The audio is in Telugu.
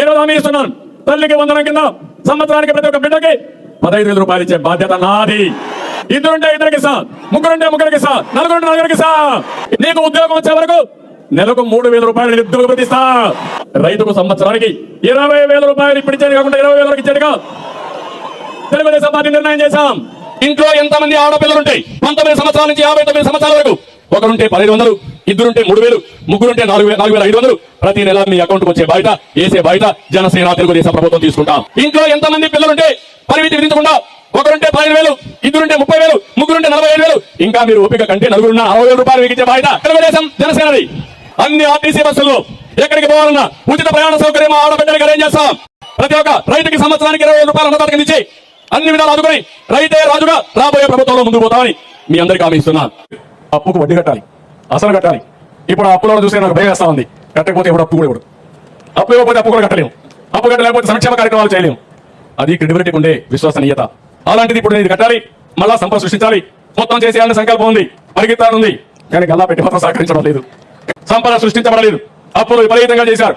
ఏ హామీ ఇస్తున్నాను. తల్లికి వందనం కింద సంవత్సరానికి ప్రతి ఒక్క బిడ్డకి పదహైదు వేల రూపాయలు ఇచ్చే బాధ్యత నాది. ఇద్దరుంటే ఇద్దరికి సార్ ముగ్గురుంటే ముగ్గురికి సార్ నలుగురుంటే నలుగురికి సార్ నీకు ఉద్యోగం వచ్చే వరకు నెలకు మూడు వేల రూపాయలు నిరుద్యోగ ప్రతిస్తా. రైతుకు సంవత్సరానికి ఇరవై వేల రూపాయలు ఇప్పుడు ఇచ్చేది కాకుండా ఇరవై వేల వరకు ఇచ్చేది తెలుగుదేశం పార్టీ నిర్ణయం చేశాం. ఇంట్లో ఎంతమంది ఆడపిల్లలు ఉంటాయి పంతొమ్మిది సంవత్సరాల నుంచి యాభై తొమ్మిది సంవత్సరాల వరకు ఒకరుంటే పదిహేను వందలు ఇద్దరుంటే మూడు వేలు ముగ్గురుంటే నాలుగు వేల నాలుగు వేల ఐదు వందలు. ప్రతి నెల మీ అకౌంట్ వచ్చే బయట వేసే బయట జనసేన తెలుగుదేశం ప్రభుత్వం తీసుకుంటాం. ఇంట్లో ఎంతమంది పిల్లలుంటే పరిమితి విధించకుండా ఒకరుంటే పదిహేను వేలు ఇద్దరుంటే ముప్పై వేలు ముగ్గురుంటే నలభై ఐదు వేలు. ఇంకా మీరు ఓపిక కంటే నలుగురున్న అరవై వేల రూపాయలు వేగించే ఇచ్చే బయట తెలుగుదేశం జనసేనది. అన్ని ఆర్టీసీ బస్సుల్లో ఎక్కడికి పోవాలన్నా ఉచిత ప్రయాణ సౌకర్యం ఆడబిడ్డలకు అరేంజ్ చేస్తాం. ప్రతి ఒక్క రైతుకి సంవత్సరానికి ఇరవై వేల రూపాయలు అన్నదాతకి ఇచ్చి అన్ని విధాలు ఆదుకొని రైతే రాజుగా రాబోయే ప్రభుత్వంలో ముందుకు పోతామని మీ అందరికీ హామీ ఇస్తున్నాను. అప్పుకు వడ్డీ కట్టాలి అసలు కట్టాలి. ఇప్పుడు ఆ అప్పులో చూస్తే నాకు భయం వేస్తా ఉంది. కట్టకపోతే ఇప్పుడు అప్పు కూడా ఇవ్వడు. అప్పు ఇవ్వకపోతే అప్పు కూడా కట్టలేము. అప్పు కట్టలేకపోతే సంక్షేమ కార్యక్రమాలు చేయలేము. అది క్రెడిబిలిటీ ఉండే విశ్వసనీయత. అలాంటిది ఇప్పుడు ఇది కట్టాలి మళ్ళా సంపద సృష్టించాలి. మొత్తం చేసేయాలని సంకల్పం ఉంది పరిగెత్తాను ఉంది. కానీ గల్లా పెట్టి మాత్రం సహకరించడం లేదు. సంపద సృష్టించబడలేదు. అప్పులు విపరీతంగా చేశారు.